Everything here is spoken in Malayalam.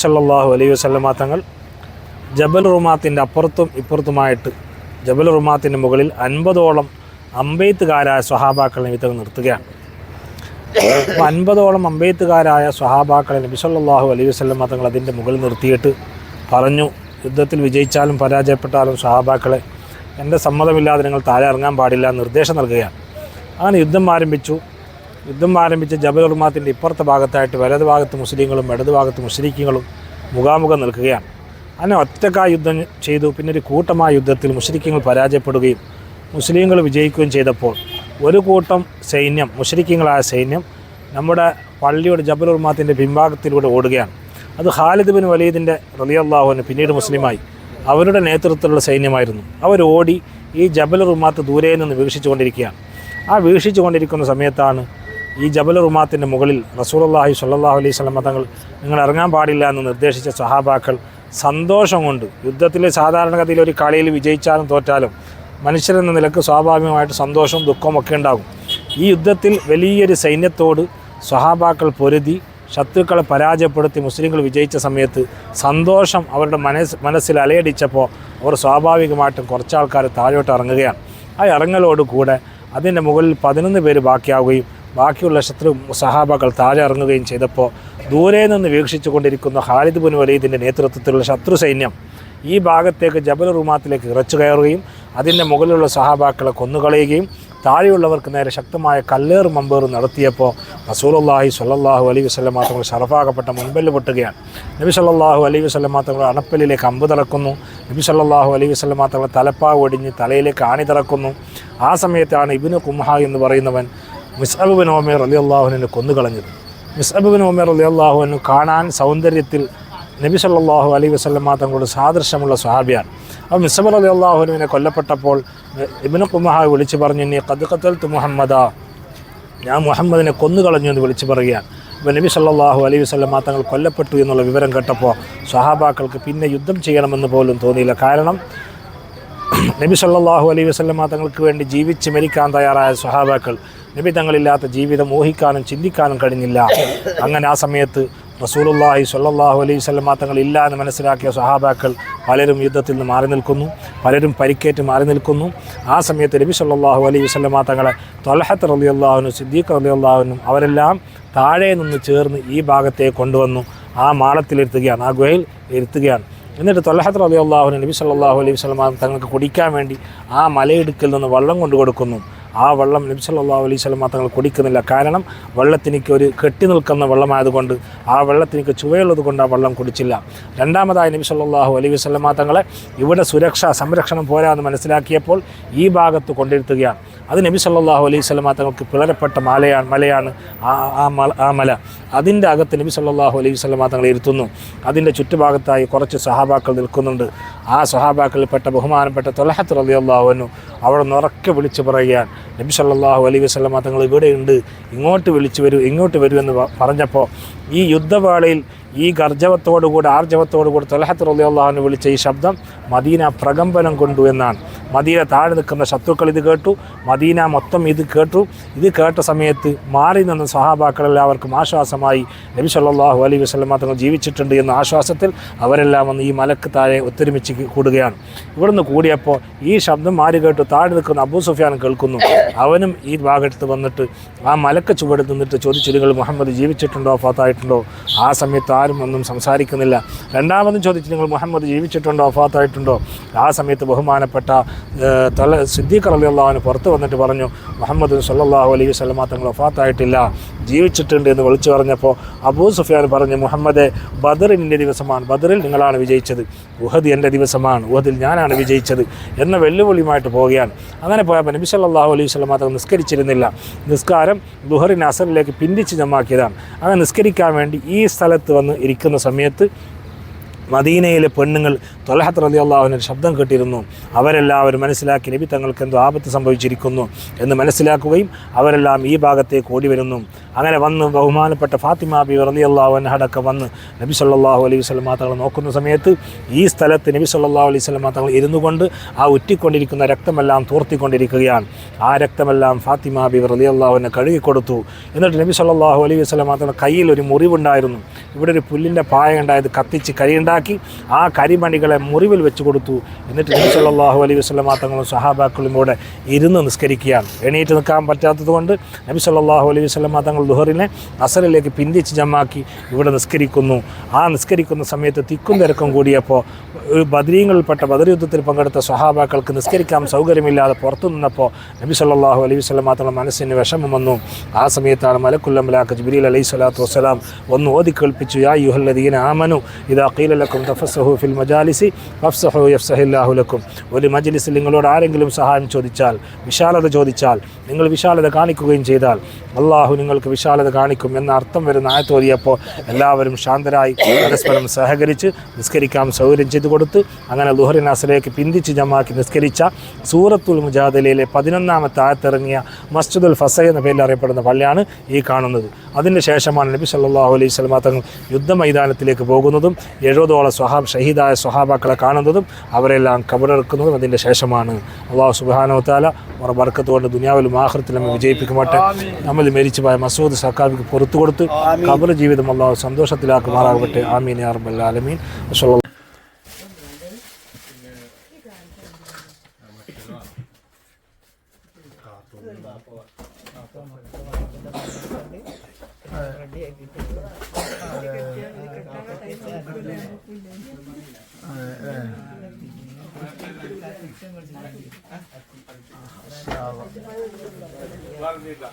സല്ലല്ലാഹു അലൈഹി വസല്ലമ തങ്ങൾ ജബൽ റുമാത്തിന്റെ അപ്പുറത്തും ഇപ്പുറത്തുമായിട്ട് ജബൽ റുമാത്തിന്റെ മുകളിൽ അൻപതോളം അമ്പെയ്ത്തുകാരായ സ്വഹാബാക്കളെ നിമിത്തങ്ങൾ നിർത്തുകയാണ്. അപ്പോൾ അൻപതോളം അമ്പെയ്ത്തുകാരായ സ്വഹാബാക്കളെ നബി സല്ലല്ലാഹു അലൈഹി വസല്ലമ തങ്ങൾ അതിന്റെ മുകളിൽ നിർത്തിയിട്ട് പറഞ്ഞു യുദ്ധത്തിൽ വിജയിച്ചാലും പരാജയപ്പെട്ടാലും സ്വഹാബാക്കളെ എന്റെ സമ്മതമില്ലാതെ നിങ്ങൾ താഴെ ഇറങ്ങാൻ പാടില്ല നിർദ്ദേശം നൽകുകയാണ്. അങ്ങനെ യുദ്ധം ആരംഭിച്ചു. യുദ്ധം ആരംഭിച്ച ജബൽ ഉർമാത്തിന്റെ ഇപ്പുറത്തെ ഭാഗത്തായിട്ട് വലത് ഭാഗത്ത് മുസ്ലിങ്ങളും ഇടത് ഭാഗത്ത് മുസ്ലിക്കുകളും മുഖാമുഖം നിൽക്കുകയാണ്. അങ്ങനെ ഒറ്റക്കാ യുദ്ധം ചെയ്തു. പിന്നെ ഒരു കൂട്ടമായ യുദ്ധത്തിൽ മുസ്ലിക്കുകൾ പരാജയപ്പെടുകയും മുസ്ലിങ്ങൾ വിജയിക്കുകയും ചെയ്തപ്പോൾ ഒരു കൂട്ടം സൈന്യം മുസ്ലിക്കുകളായ സൈന്യം നമ്മുടെ പള്ളിയുടെ ജബൽ ഉർമാത്തിന്റെ പിൻഭാഗത്തിലൂടെ ഓടുകയാണ്. അത് ഖാലിദ് ബിൻ വലീദിന്റെ റലിയല്ലാഹുവിന് പിന്നീട് മുസ്ലിമായി. അവരുടെ നേതൃത്വത്തിലുള്ള സൈന്യമായിരുന്നു. അവർ ഓടി ഈ ജബൽ റുമാത്ത് ദൂരെ നിന്ന് വീക്ഷിച്ചുകൊണ്ടിരിക്കുകയാണ്. ആ വീക്ഷിച്ചുകൊണ്ടിരിക്കുന്ന സമയത്താണ് ഈ ജബൽ റുമാത്തിന്റെ മുകളിൽ റസൂലുള്ളാഹി സല്ലാഹു അലൈഹി സ്വലമ തങ്ങൾ നിങ്ങൾ ഇറങ്ങാൻ പാടില്ല എന്ന് നിർദ്ദേശിച്ച സഹാബാക്കൾ സന്തോഷം കൊണ്ട് യുദ്ധത്തിൽ സാധാരണഗതിയിൽ ഒരു കളിയിൽ വിജയിച്ചാലും തോറ്റാലും മനുഷ്യരെന്ന നിലയ്ക്ക് സ്വാഭാവികമായിട്ട് സന്തോഷവും ദുഃഖവും ഒക്കെ ഉണ്ടാകും. ഈ യുദ്ധത്തിൽ വലിയൊരു സൈന്യത്തോട് സ്വഹാബാക്കൾ പൊരുതി ശത്രുക്കളെ പരാജയപ്പെടുത്തി മുസ്ലിങ്ങൾ വിജയിച്ച സമയത്ത് സന്തോഷം അവരുടെ മനസ്സ് മനസ്സിൽ അലയടിച്ചപ്പോൾ അവർ സ്വാഭാവികമായിട്ടും കുറച്ച് ആൾക്കാർ താഴോട്ട് ഇറങ്ങുകയാണ്. ആ ഇറങ്ങലോട് കൂടെ അതിന്റെ മുകളിൽ പതിനൊന്ന് പേര് ബാക്കിയാവുകയും ബാക്കിയുള്ള ശത്രു സഹാബകൾ താഴെ ഇറങ്ങുകയും ചെയ്തപ്പോൾ ദൂരെ നിന്ന് വീക്ഷിച്ചു കൊണ്ടിരിക്കുന്ന ഖാലിദ് ബിൻ വലീദിന്റെ നേതൃത്വത്തിലുള്ള ശത്രു സൈന്യം ഈ ഭാഗത്തേക്ക് ജബൽ റുമാത്തിലേക്ക് ഇറച്ചു കയറുകയും അതിന്റെ മുകളിലുള്ള സഹാബാക്കളെ കൊന്നുകളയുകയും താഴെയുള്ളവർക്ക് നേരെ ശക്തമായ കല്ലേറും മമ്പേറും നടത്തിയപ്പോൾ റസൂലുള്ളാഹി സ്വല്ലല്ലാഹു അലൈഹി വസല്ലമ മാത്രങ്ങൾ ഷറഫാകപ്പെട്ട മുൻപല്ല് പൊട്ടുകയാണ്. നബി സല്ലല്ലാഹു അലൈഹി വസല്ലമ മാത്രങ്ങൾ അണപ്പല്ലിലേക്ക് അമ്പ് തറക്കുന്നു. നബി സല്ലല്ലാഹു അലൈഹി വസല്ലമ മാത്രങ്ങൾ തലപ്പാവ് ഒടിഞ്ഞ് തലയിലേക്ക് ആണി തറക്കുന്നു. ആ സമയത്താണ് ഇബിന് കുംഹ എന്ന് പറയുന്നവൻ മിസ്അബ് ബിൻ ഓമേർ അലി അള്ളാഹുവിനെ കൊന്നുകളഞ്ഞത്. മിസ്അബ് ബിൻ ഓമേർ അലി അള്ളാഹുവിന് കാണാൻ സൗന്ദര്യത്തിൽ നബി സല്ലല്ലാഹു അലൈഹി മാത്രം കൊണ്ട് സാദൃശ്യമുള്ള സ്വഹാബിയാണ്. അപ്പോൾ മിസ്സബർ അലി അള്ളാഹുനുവിനെ കൊല്ലപ്പെട്ടപ്പോൾ ഇബിന് കുമഹ വിളിച്ചു പറഞ്ഞു നീ കത് തു മുഹമ്മദ. ഞാൻ മുഹമ്മദിനെ കൊന്നുകളഞ്ഞു എന്ന് വിളിച്ചു പറയുകയാണ്. അപ്പോൾ നബി സല്ലാഹു അലൈഹി വസ്ലം തങ്ങൾ കൊല്ലപ്പെട്ടു എന്നുള്ള വിവരം കേട്ടപ്പോൾ സ്വഹാബാക്കൾക്ക് പിന്നെ യുദ്ധം ചെയ്യണമെന്ന് പോലും തോന്നിയില്ല. കാരണം നബി സല്ലാഹു അലൈഹി വസ്ലം തങ്ങൾക്ക് വേണ്ടി ജീവിച്ച് മരിക്കാൻ തയ്യാറായ സ്വഹാബാക്കൾ നബി തങ്ങളില്ലാത്ത ജീവിതം ഊഹിക്കാനും ചിന്തിക്കാനും കഴിഞ്ഞില്ല. അങ്ങനെ ആ സമയത്ത് റസൂലുള്ളാഹി സ്വല്ലല്ലാഹു അലൈഹി വസല്ലം തങ്ങൾ ഇല്ല എന്ന് മനസ്സിലാക്കിയ സഹാബാക്കൾ പലരും യുദ്ധത്തിൽ നിന്ന് മാറി നിൽക്കുന്നു. പലരും പരിക്കേറ്റ് മാറി നിൽക്കുന്നു. ആ സമയത്ത് നബി സല്ലല്ലാഹു അലൈഹി വസല്ലം തങ്ങളെ തൊലഹത്ത് റലി അള്ളാഹുനും സിദ്ദീഖ് റലി അള്ളാഹുനും അവരെല്ലാം താഴെ നിന്ന് ചേർന്ന് ഈ ഭാഗത്തെ കൊണ്ടുവന്നു. ആ മാളത്തിലിരുത്തുകയാണ് ആ ഗുഹയിൽ ഇരുത്തുകയാണ്. എന്നിട്ട് തൊലഹത്ത് റലി അള്ളാഹുനും നബി സല്ലല്ലാഹു അലൈഹി വസല്ലം തങ്ങൾക്ക് കുടിക്കാൻ വേണ്ടി ആ മലയിടുക്കിൽ നിന്ന് വള്ളം കൊണ്ടു കൊടുക്കുന്നു ആ വെള്ളം നബി സല്ലല്ലാഹു അലൈഹി തങ്ങൾ കുടിക്കുന്നില്ല. കാരണം വെള്ളത്തിനിക്ക് ഒരു കെട്ടി നിൽക്കുന്ന വെള്ളമായതുകൊണ്ട് ആ വെള്ളത്തിനിക്ക് ചുവയുള്ളത് കൊണ്ട് ആ വെള്ളം കുടിച്ചില്ല. രണ്ടാമതായി നബി സല്ലല്ലാഹു അലൈഹി മാത്രങ്ങളെ തങ്ങളെ ഇവിടെ സുരക്ഷ സംരക്ഷണം പോരാ എന്ന് മനസ്സിലാക്കിയപ്പോൾ ഈ ഭാഗത്ത് കൊണ്ടിരുത്തുകയാണ്. അത് നബി സല്ലാഹു അലൈഹി വസല്ലം തങ്ങൾക്ക് പിളരപ്പെട്ട മലയാണ് മലയാണ്. ആ ആ മല അതിന്റെ അകത്ത് നബി സല്ലാഹു അലൈഹി വസല്ലം തങ്ങൾ ഇരുത്തുന്നു. അതിന്റെ ചുറ്റുഭാഗത്തായി കുറച്ച് സഹാബാക്കൾ നിൽക്കുന്നുണ്ട്. ആ സഹാബാക്കളിൽപ്പെട്ട ബഹുമാനപ്പെട്ട തൊലഹത്ത് റളിയല്ലാഹുവിനു അവിടെ നിറക്കെ വിളിച്ചു പറയുകയാണ്. നബി സല്ലാഹു അലൈഹി വസല്ലം തങ്ങൾ ഇവിടെയുണ്ട്. ഇങ്ങോട്ട് വിളിച്ചു വരൂ ഇങ്ങോട്ട് വരൂ എന്ന് പറഞ്ഞപ്പോൾ ഈ യുദ്ധവേളയിൽ ഈ ഗർജവത്തോടുകൂടി ആർജവത്തോടുകൂടി തൊലഹത്ത് റലിയുള്ളഹാന്ന് വിളിച്ച ഈ ശബ്ദം മദീന പ്രകമ്പനം കൊണ്ടു എന്നാണ്. മദീന താഴെ നിൽക്കുന്ന ശത്രുക്കൾ ഇത് കേട്ടു. മദീന മൊത്തം ഇത് കേട്ടു. ഇത് കേട്ട സമയത്ത് മാറി നിന്ന സഹാബാക്കളെല്ലാവർക്കും ആശ്വാസമായി നബി സല്ലാഹു അലൈ വസല്ലം തങ്ങൾ ജീവിച്ചിട്ടുണ്ട് എന്ന ആശ്വാസത്തിൽ അവരെല്ലാം വന്ന് ഈ മലക്ക് താഴെ ഒത്തൊരുമിച്ച് കൂടുകയാണ്. ഇവിടുന്ന് കൂടിയപ്പോൾ ഈ ശബ്ദം മാറി കേട്ടു? താഴെ നിൽക്കുന്ന അബൂ സുഫിയാൻ കേൾക്കുന്നു. അവനും ഈ ഭാഗത്ത് വന്നിട്ട് ആ മലക്ക് ചുവട് നിന്നിട്ട് ചോദിച്ചു നിങ്ങൾ മുഹമ്മദ് ജീവിച്ചിട്ടുണ്ടോ? ഫാത്തായിട്ടുണ്ടോ? ആ സമയത്ത് ആരും ഒന്നും സംസാരിക്കുന്നില്ല. രണ്ടാമതും ചോദിച്ചു നിങ്ങൾ മുഹമ്മദ് ജീവിച്ചിട്ടുണ്ടോ? ഫാത്തായിട്ടുണ്ടോ ആ സമയത്ത് ബഹുമാനപ്പെട്ട തല സിദ്ദീഖ് അലി അള്ളാഹുവിന് പുറത്ത് വന്നിട്ട് പറഞ്ഞു മുഹമ്മദ് സല്ലാഹു അലൈഹി സ്വലമാ തങ്ങൾ വഫാത്തായിട്ടില്ല. ജീവിച്ചിട്ടുണ്ട് എന്ന് വിളിച്ചു പറഞ്ഞപ്പോൾ അബൂ സുഫിയാൻ പറഞ്ഞു മുഹമ്മദ് ബദറിന്റെ ദിവസമാണ്. ബദറിൽ നിങ്ങളാണ് വിജയിച്ചത്. ഉഹദ് എന്റെ ദിവസമാണ്. ഉഹദിൽ ഞാനാണ് വിജയിച്ചത്. എന്ന വെല്ലുവിളിയുമായിട്ട് പോവുകയാണ്. അങ്ങനെ പോയപ്പോൾ നബി സല്ലല്ലാഹു അലൈഹി വസല്ലമ മാത്രം നിസ്കരിച്ചിരുന്നില്ല. നിസ്കാരം ദുഹറിൻ അസറിലേക്ക് പിന്തിച്ച് ജമാക്കിയതാണ്. അങ്ങനെ നിസ്കരിക്കാൻ വേണ്ടി ഈ സ്ഥലത്ത് വന്ന് ഇരിക്കുന്ന സമയത്ത് മദീനയിലെ പെണ്ണുങ്ങൾ തൊലഹത്ത് റലി അള്ളാഹുവിന്റെ ശബ്ദം കേട്ടിരുന്നു. അവരെല്ലാവരും മനസ്സിലാക്കി നബി തങ്ങൾക്ക് എന്തോ ആപത്ത് സംഭവിച്ചിരിക്കുന്നു എന്ന് മനസ്സിലാക്കുകയും അവരെല്ലാം ഈ ഭാഗത്തേക്ക് ഓടി വരുന്നു അങ്ങനെ വന്ന് ബഹുമാനപ്പെട്ട ഫാത്തിമ ബി റലി അടക്കം വന്ന് നബി സല്ലാഹു അലൈഹി വസ്ലം തങ്ങൾ നോക്കുന്ന സമയത്ത് ഈ സ്ഥലത്ത് നബി സല്ലാഹു അലൈഹി വസ്ലം തങ്ങൾ ഇരുന്നു കൊണ്ട് ആ ഉറ്റിക്കൊണ്ടിരിക്കുന്ന രക്തമെല്ലാം തോർത്തിക്കൊണ്ടിരിക്കുകയാണ്. ആ രക്തമെല്ലാം ഫാത്തിമ ബി റലി അള്ളാഹുവിനെ കഴുകിക്കൊടുത്തു എന്നിട്ട് നബി സല്ലാഹു അലൈഹി വസ്ലം തങ്ങളുടെ കയ്യിൽ ഒരു മുറിവുണ്ടായിരുന്നു. ഇവിടെ ഒരു പുല്ലിന്റെ പായ ഉണ്ടായത് കത്തിച്ച് കരിയുണ്ടാക്കി ആ കരിമണികളെ മുറിവിൽ വെച്ച് കൊടുത്തു. എന്നിട്ട് നബി സല്ലാഹു അലൈഹി വസ്ലം തങ്ങളും സഹാബാക്കളും കൂടെ ഇരുന്ന് നിസ്കരിക്കുകയാണ്. എണീറ്റ് നിൽക്കാൻ പറ്റാത്തത് കൊണ്ട് നബി സല്ലാഹു അലൈഹി വസ്ലം തങ്ങൾ ദുഹറിനെ അസറിലേക്ക് പിന്തിച്ച് ജമാക്കി ഇവിടെ നിസ്കരിക്കുന്നു. ആ നിസ്കരിക്കുന്ന സമയത്ത് തിക്കും തിരക്കും കൂടിയപ്പോൾ ഒരു ബദരീങ്ങളിൽപ്പെട്ട ബദർ യുദ്ധത്തിൽ പങ്കെടുത്ത സഹാബാക്കൾക്ക് നിസ്കരിക്കാൻ സൗകര്യമില്ലാതെ പുറത്തു നിന്നപ്പോൾ നബി സല്ലാഹു അലൈഹി വസ്ലം തങ്ങൾ മനസ്സിന് വിഷമം വന്നു. ആ സമയത്താണ് മലക്കുല്ലമലാക്ക് ജിബിലി അലൈഹി സ്വലാത്തു വസ്സലാം ഒന്ന് ഓതി കേൾപ്പിച്ചു യാ യുഹല്ലദീന ആമനു ഇതാ കീലലക്കും തഫസഹു ഫിൽ മജാലിസി ഫഫ്സഹു യഫ്സഹില്ലാഹു ലക്കും. ഒരു മജ്ലിസിൽ നിങ്ങളോട് ആരെങ്കിലും സഹായം ചോദിച്ചാൽ വിശാലത ചോദിച്ചാൽ നിങ്ങൾ വിശാലത കാണിക്കുകയും ചെയ്താൽ അള്ളാഹു നിങ്ങൾക്ക് വിശാലത കാണിക്കും എന്ന അർത്ഥം വരുന്ന ആയത്തോതിയപ്പോൾ എല്ലാവരും ശാന്തരായി പരസ്പരം സഹകരിച്ച് നിസ്കരിക്കാൻ സൗകര്യം ചെയ്തു കൊടുത്ത് അങ്ങനെ ലുഹറിൻ അസലേക്ക് പിന്തിച്ച് ജമാക്കി നിസ്കരിച്ച സൂറത്തുൽ മുജാദലയിലെ പതിനൊന്നാമത്തെ ആയത്തിറങ്ങിയ മസ്ജിദുൽ ഫസ എന്ന പേരിൽ അറിയപ്പെടുന്ന പള്ളിയാണ് ഈ കാണുന്നത്. അതിന് ശേഷമാണ് നബി സല്ലാഹു അലൈഹി സ്വലമ തങ്ങൾ യുദ്ധമൈതാനത്തിലേക്ക് പോകുന്നതും എഴുപതോളം സ്വഹാബ് ഷഹീദായ സ്വഹാബാക്കളെ കാണുന്നതും അവരെല്ലാം കബറെടുക്കുന്നതും അതിന്റെ ശേഷമാണ്. അള്ളാഹു സുബാനോ താല അവരുടെ ബർക്കത്തോടെ ദുനിയാവിലും ആഹൃത്തിൽ നമ്മൾ വിജയിപ്പിക്കുമാട്ടെ. നമ്മൾ മരിച്ചു പോയ മസൂദ് സക്കാബിക്ക് പുറത്തു കൊടുത്ത് കബർ ജീവിതം അള്ളാഹു സന്തോഷത്തിലാക്കുമാറാകട്ടെ. ആമീൻ യാ Var mıydı?